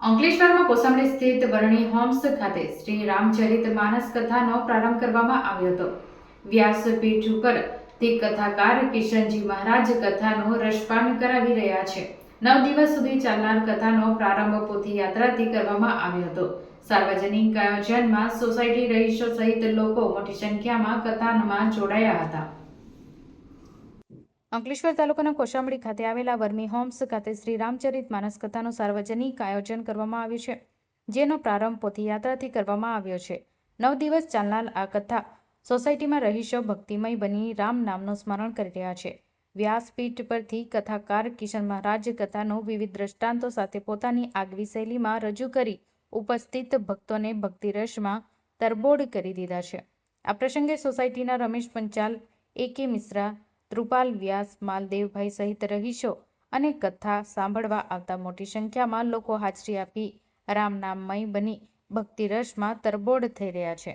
અંકલેશ્વરમાં કોસંબડી સ્થિત વર્ણી હોમ્સ ખાતે શ્રી રામચરિત માનસ કથાનો પ્રારંભ કરવામાં આવ્યો હતો. વ્યાસપીઠ ઉપર તે કથાકાર કિશનજી મહારાજ કથાનો રસપાન કરાવી રહ્યા છે. નવ દિવસ સુધી ચાલનાર કથાનો પ્રારંભ પોથી યાત્રાથી કરવામાં આવ્યો હતો. સાર્વજનિક આયોજનમાં સોસાયટી રહીશો સહિત લોકો મોટી સંખ્યામાં કથામાં જોડાયા હતા. અંકલેશ્વર તાલુકાના કોશામડી ખાતે આવેલા વર્મી હોમ્સ ખાતે શ્રી રામચરિત માનસ કથાનું સાર્વજનિક આયોજન કરવામાં આવ્યું છે, જેનો પ્રારંભ પોથીયાત્રાથી કરવામાં આવ્યો છે. નવ દિવસ ચાલનાર આ કથા સોસાયટીમાં રહીશો ભક્તિમય બની રામ નામનું સ્મરણ કરી રહ્યા છે. વ્યાસપીઠ પરથી કથાકાર કિશન મહારાજ કથાનો વિવિધ દ્રષ્ટાંતો સાથે પોતાની આગવી શૈલીમાં રજૂ કરી ઉપસ્થિત ભક્તોને ભક્તિરસમાં તરબોળ કરી દીધા છે. આ પ્રસંગે સોસાયટીના રમેશ પંચાલ, એ કે મિશ્રા ધ્રુપાલ વ્યાસ, માલદેવભાઈ સહિત રહીશો અને કથા સાંભળવા આવતા મોટી સંખ્યામાં લોકો હાજરી આપી રામનામમય બની ભક્તિરસમાં તરબોળ થઈ રહ્યા છે.